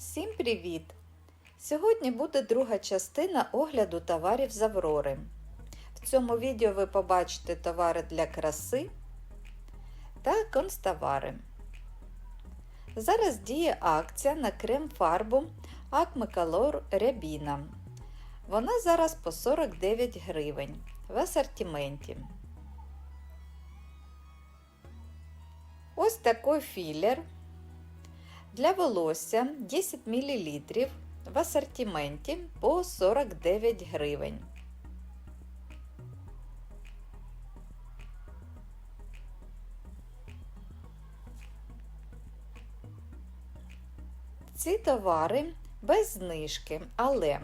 Всім привіт! Сьогодні буде друга частина огляду товарів з Аврори. В цьому відео ви побачите товари для краси та констовари. Зараз діє акція на крем-фарбу Color Рябіна. Вона зараз по 49 гривень в асортименті. Ось такий філер для волосся 10 мл в асортименті по 49 гривень. Ці товари без знижки, але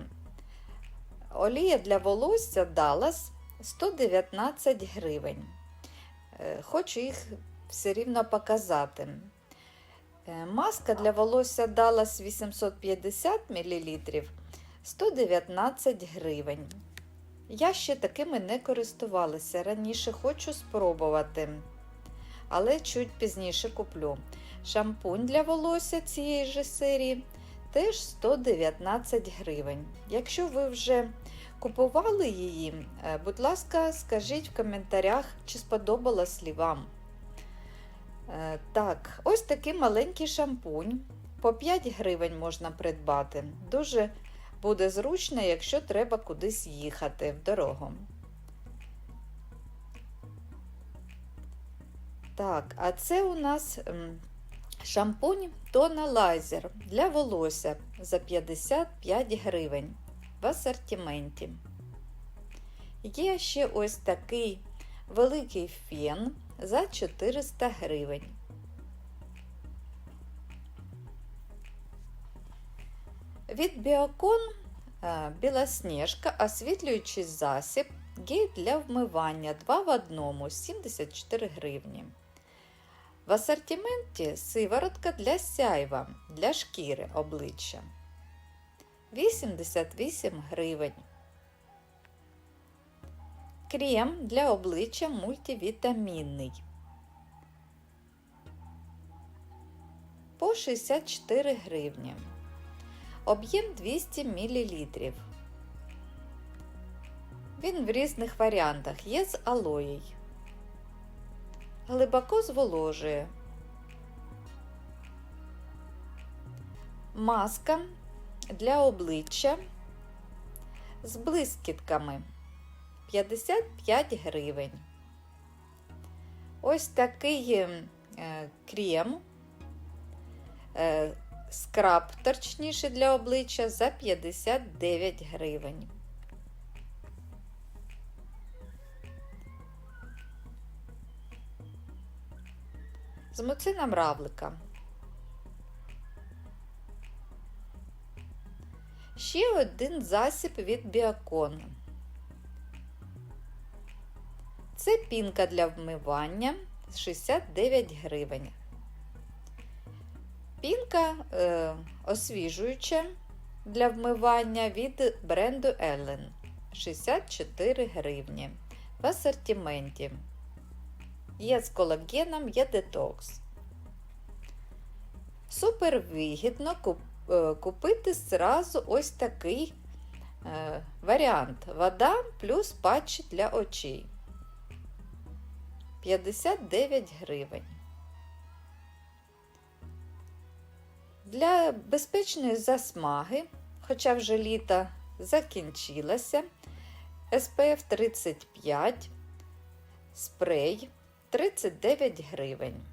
олія для волосся Dallas 119 гривень. Е, Хочу їх все рівно показати. Е, Маска для волосся Dallas 850 мл 119 гривень. Я ще такими не користувалася. Раніше хочу спробувати, але чуть пізніше куплю. Шампунь для волосся цієї ж серії теж 119 гривень. Якщо ви вже купували її, е, будь ласка, скажіть в коментарях, чи сподобалась ли вам. Е, Так, ось такий маленький шампунь. По 5 гривень можна придбати. Дуже буде зручно, якщо треба кудись їхати в дорогу. Так, а це у нас шампунь Тоналайзер для волосся за 55 гривень в асортименті. Є ще ось такий великий фен за 400 гривень. Від Біокон е, Білосніжка освітлюючий засіб гель для вмивання 2 в 1 74 гривні. В асортименті сиворотка для сяйва для шкіри обличчя 88 гривень. Крем для обличчя мультивітамінний. По 64 гривні. Об'єм 200 мл. Він в різних варіантах є з алоєю. Глибоко зволожує. Маска для обличчя з блискітками 55 гривень. Ось такий е, крем, е, скраб точніше для обличчя за 59 гривень. З муцином равлика. Ще один засіб від Біокон. Це пінка для вмивання 69 гривень. Пінка е, освіжуюча для вмивання від бренду Ellen 64 гривні в асортименті. Є з колагеном, є детокс. Супер вигідно е, купити зразу ось такий е, варіант. Вода плюс патчі для очей. 59 гривень. Для безпечної засмаги, хоча вже літо закінчилося, SPF 35, спрей 39 гривень.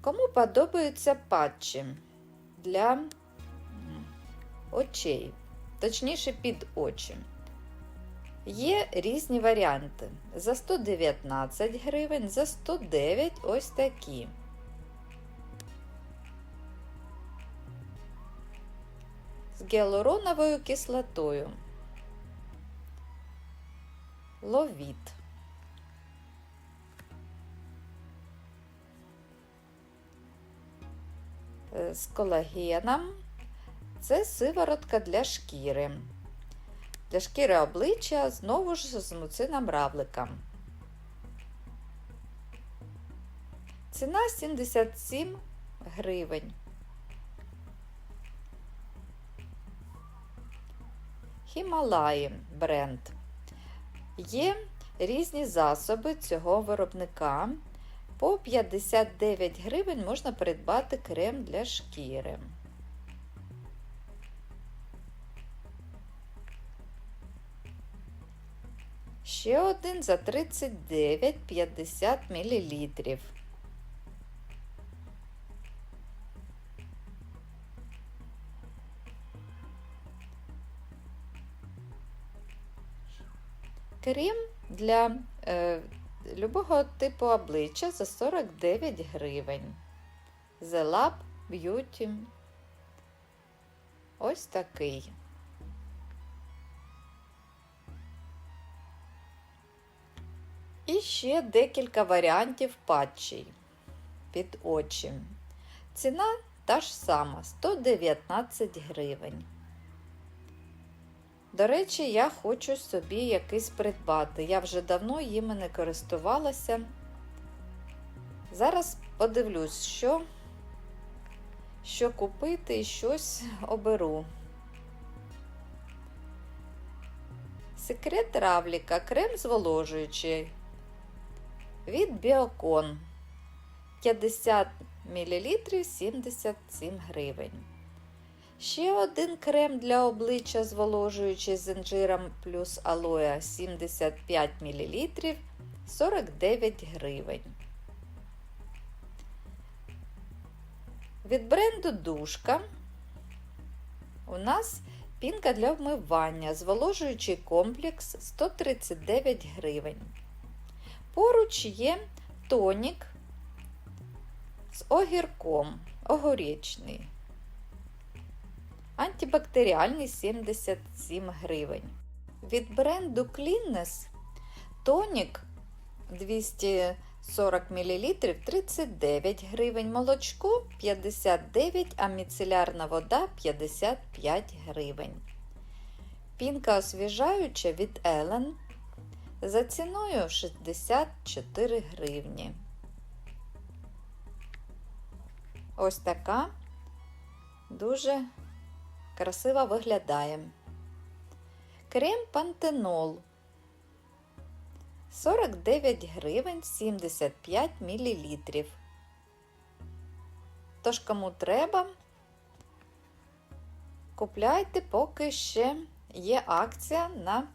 Кому подобаються патчі для очей, точніше під очі? Є різні варіанти. За 119 гривень, за 109 ось такі. З гіалуроновою кислотою. Ловіт. З колагеном. Це сиворотка для шкіри. Для шкіри обличчя знову ж з муцином равлика. Ціна 77 гривень. Хімалаї бренд. Є різні засоби цього виробника. По 59 гривень можна придбати крем для шкіри. Ще один за 39,50 мл. Крем для е, любого типу обличчя за 49 гривень. The Lab Beauty. Ось такий. І ще декілька варіантів патчей під очі. Ціна та ж сама 119 гривень. До речі, я хочу собі якийсь придбати. Я вже давно їми не користувалася. Зараз подивлюсь, що, що купити і щось оберу. Секрет равліка крем зволожуючий від Біокон 50 мл 77 гривень. Ще один крем для обличчя зволожуючий з інжиром плюс алоя 75 мл 49 гривень. Від бренду Душка у нас пінка для вмивання, зволожуючий комплекс 139 гривень. Поруч є тонік з огірком, огуречний. Антибактеріальний 77 гривень. Від бренду Cleanness тонік 240 мл 39 гривень, молочко 59, а міцелярна вода 55 гривень. Пінка освіжаюча від Ellen за ціною 64 гривні. Ось така дуже красиво виглядає. Крем Пантенол 49 гривень 75 мл. Тож, кому треба, купляйте, поки ще є акція на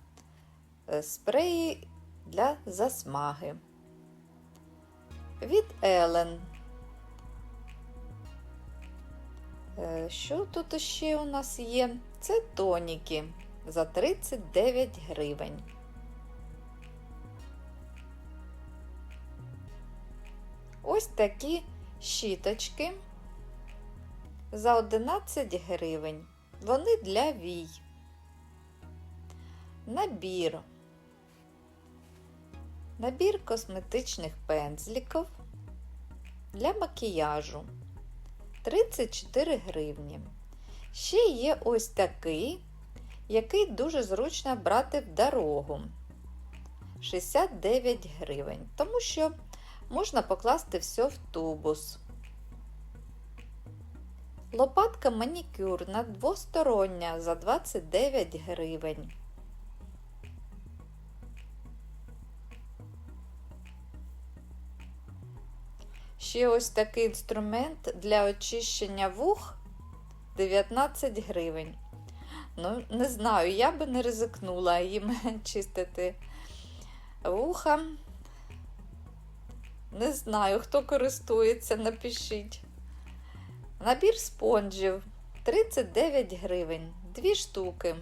спреї для засмаги. Від Ellen. Що тут ще у нас є? Це тоніки за 39 гривень. Ось такі щіточки за 11 гривень. Вони для вій. Набір. Набір косметичних пензликів для макіяжу 34 гривні. Ще є ось такий, який дуже зручно брати в дорогу 69 гривень, тому що можна покласти все в тубус. Лопатка манікюрна двостороння за 29 гривень. Ще ось такий інструмент для очищення вух 19 гривень. Ну, не знаю, я би не ризикнула їм чистити вуха. Не знаю, хто користується, напишіть. Набір спонжів 39 гривень, дві штуки.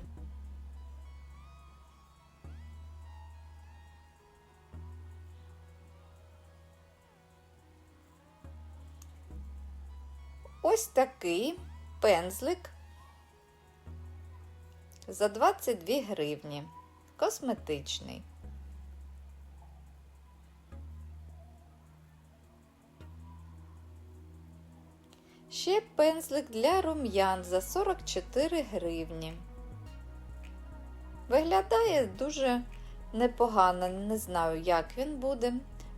Ось такий пензлик за 22 гривні. Косметичний. Ще пензлик для рум'ян за 44 гривні. Виглядає дуже непогано, не знаю, як він буде.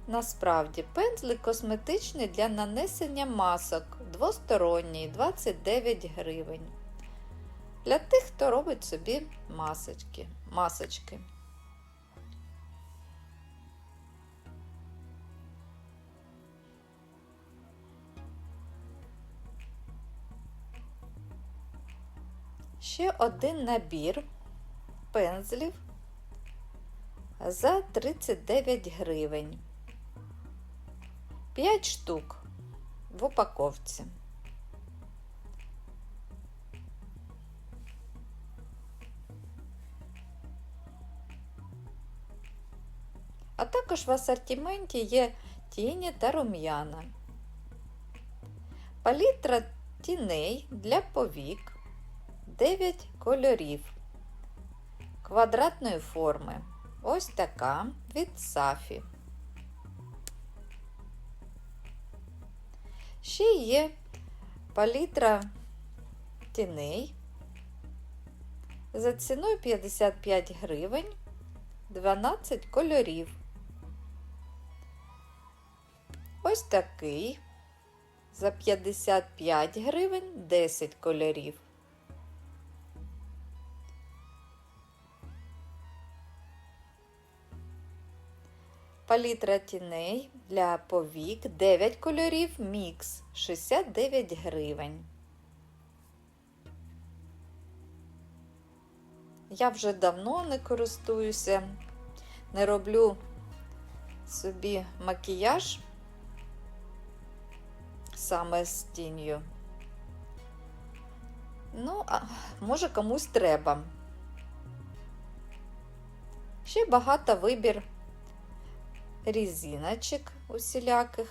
Насправді, пензлик косметичний для нанесення масок двосторонній 29 гривень. Для тих, хто робить собі масочки. масочки. Ще один набір пензлів за 39 гривень. 5 штук в упаковці. А також в асортименті є тіні та рум'яна. Палітра тіней для повік 9 кольорів квадратної форми. Ось така від Сафі. Ще є палітра тіней за ціною 55 гривень 12 кольорів. Ось такий за 55 гривень 10 кольорів. Палітра тіней для повік 9 кольорів мікс 69 гривень. Я вже давно не користуюся, не роблю собі макіяж саме з тінью. Ну, а може комусь треба. Ще багато вибір різиночок усіляких.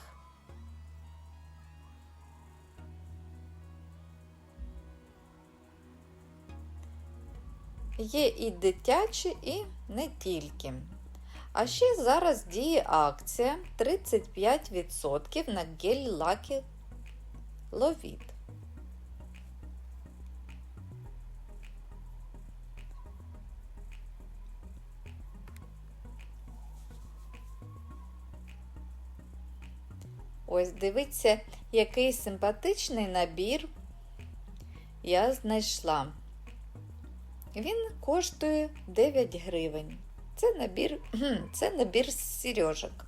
Є і дитячі, і не тільки. А ще зараз діє акція 35% на гель лаки Ловіт. Ось дивіться, який симпатичний набір я знайшла. Він коштує 9 гривень. Це набір, це набір сережок.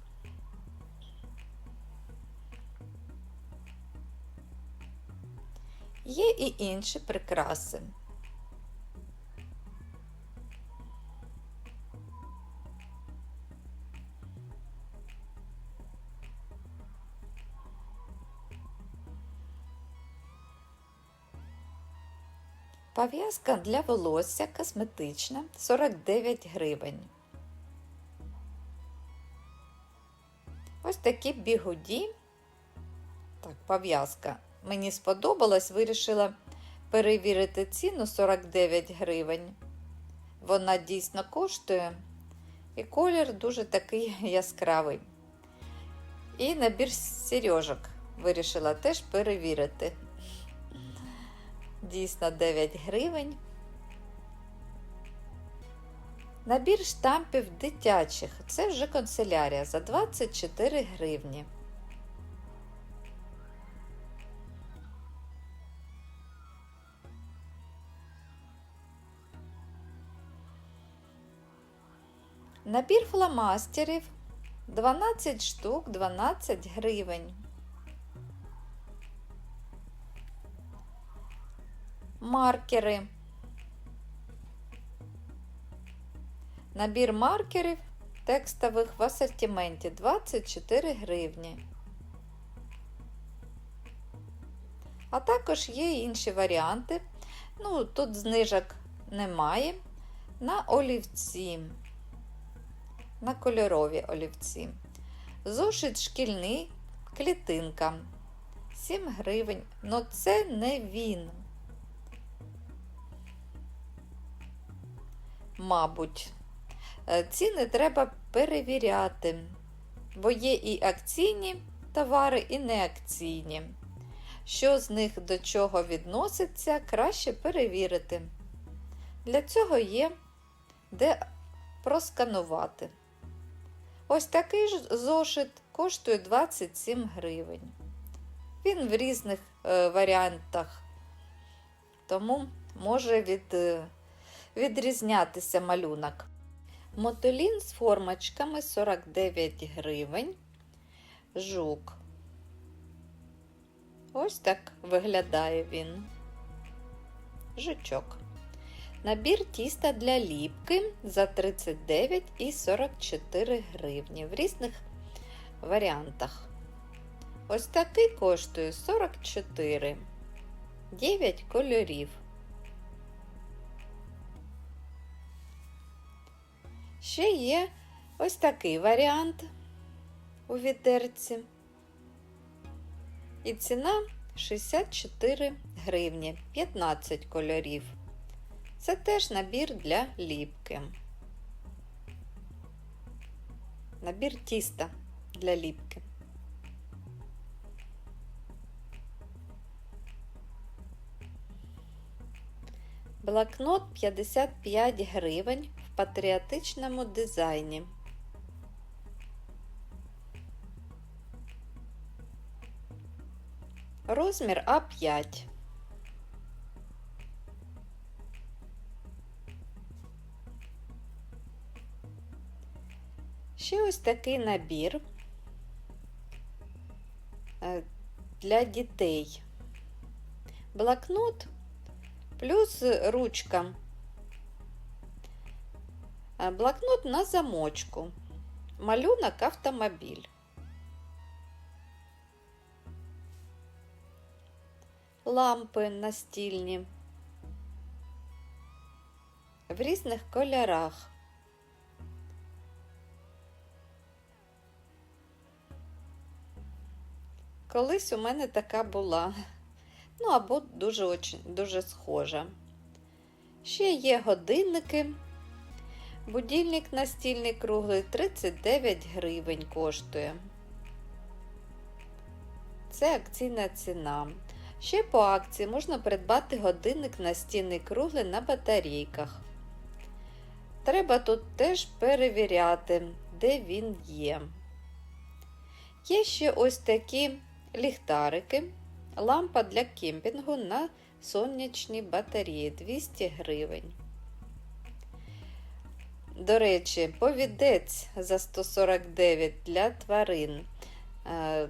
Є і інші прикраси. Пов'язка для волосся косметична 49 гривень. Ось такі бігуді. Так, пов'язка. Мені сподобалась, вирішила перевірити ціну 49 гривень. Вона дійсно коштує. І колір дуже такий яскравий. І набір сережок вирішила теж перевірити. Дійсно 9 гривень. Набір штампів дитячих. Це вже канцелярія за 24 гривні. Набір фломастерів 12 штук 12 гривень. Маркери. Набір маркерів текстових в асортименті 24 гривні. А також є інші варіанти. Ну, тут знижок немає. На олівці, на кольорові олівці. Зошит шкільний клітинка. 7 гривень. Ну це не він. Мабуть, Е, ціни треба перевіряти, бо є і акційні товари, і неакційні. Що з них до чого відноситься, краще перевірити. Для цього є де просканувати. Ось такий ж зошит коштує 27 гривень. Він в різних е, варіантах, тому може від, е, відрізнятися малюнок. Мотолін з формочками 49 гривень. Жук. Ось так виглядає він. Жучок. Набір тіста для ліпки за 39 і 44 гривні в різних варіантах. Ось такий коштує 44, 9 кольорів. Ще є ось такий варіант у відерці. І ціна 64 гривні, 15 кольорів. Це теж набір для ліпки. Набір тіста для ліпки. Блокнот 55 гривень патріотичному дизайні. Розмір А5. Ще ось такий набір е, для дітей. Блокнот плюс ручка. Е, Блокнот на замочку. Малюнок автомобіль. Лампи настільні в різних кольорах. Колись у мене така була. Ну, або дуже дуже схожа. Ще є годинники. Будильник настільний круглий 39 гривень коштує. Це акційна ціна. Ще по акції можна придбати годинник настінний круглий на батарейках. Треба тут теж перевіряти, де він є. Є ще ось такі ліхтарики, лампа для кемпінгу на сонячній батареї 200 гривень. До речі, повідець за 149 для тварин. Е,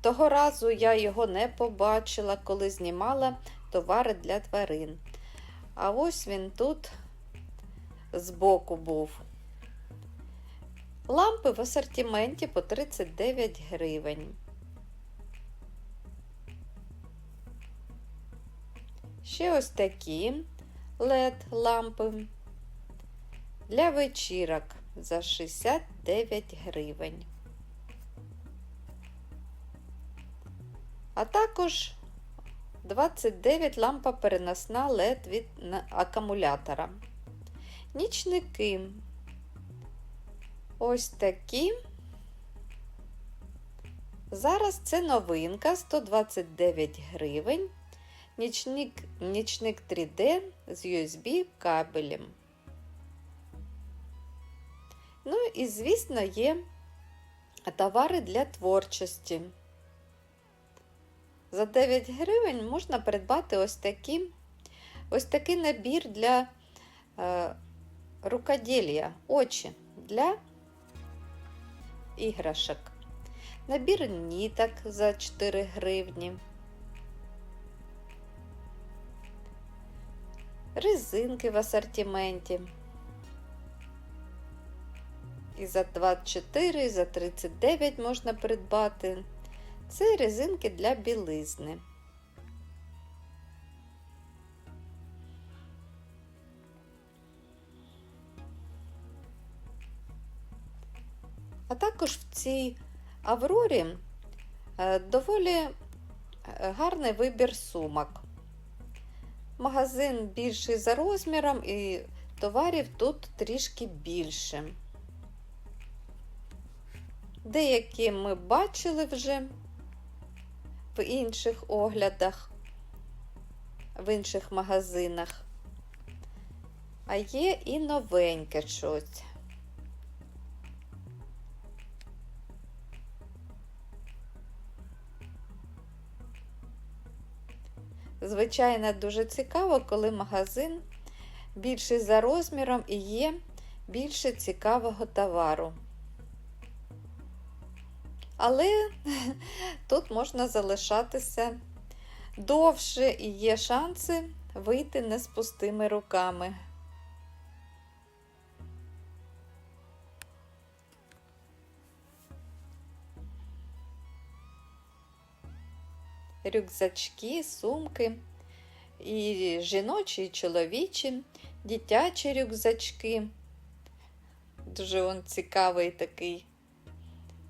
того разу я його не побачила, коли знімала товари для тварин. А ось він тут збоку був. Лампи в асортименті по 39 гривень. Ще ось такі LED лампи для вечірок за 69 гривень. А також 29 лампа переносна LED від акумулятора. Нічники. Ось такі. Зараз це новинка 129 гривень. Нічник, нічник 3D з USB кабелем. Ну і, звісно, є товари для творчості. За 9 гривень можна придбати ось такі, ось такий набір для е, рукоділля, очі для іграшок. Набір ніток за 4 гривні. Резинки в асортименті. І за 24, і за 39 можна придбати. Це резинки для білизни. А також в цій Аврорі е, доволі е, гарний вибір сумок. Магазин більший за розміром і товарів тут трішки більше. Деякі ми бачили вже в інших оглядах, в інших магазинах. А є і новеньке щось. Звичайно, дуже цікаво, коли магазин більший за розміром і є більше цікавого товару. Але тут можна залишатися довше і є шанси вийти не з пустими руками. Рюкзачки, сумки, і жіночі, і чоловічі, дитячі рюкзачки. Дуже він цікавий такий.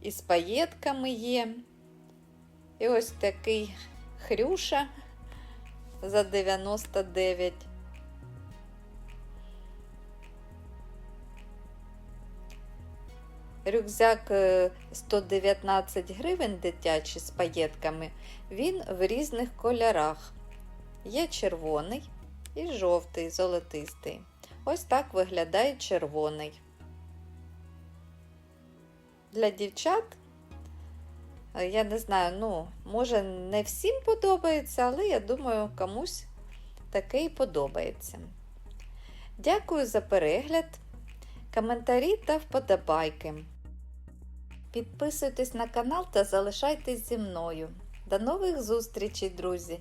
І з паєтками є. І ось такий хрюша за 99. Рюкзак е, 119 гривень дитячий з паєтками. Він в різних кольорах. Є червоний і жовтий, золотистий. Ось так виглядає червоний. Для дівчат, е, я не знаю, ну, може, не всім подобається, але я думаю, комусь таке і подобається. Дякую за перегляд, коментарі та вподобайки. Підписуйтесь на канал та залишайтесь зі мною. До нових зустрічей, друзі!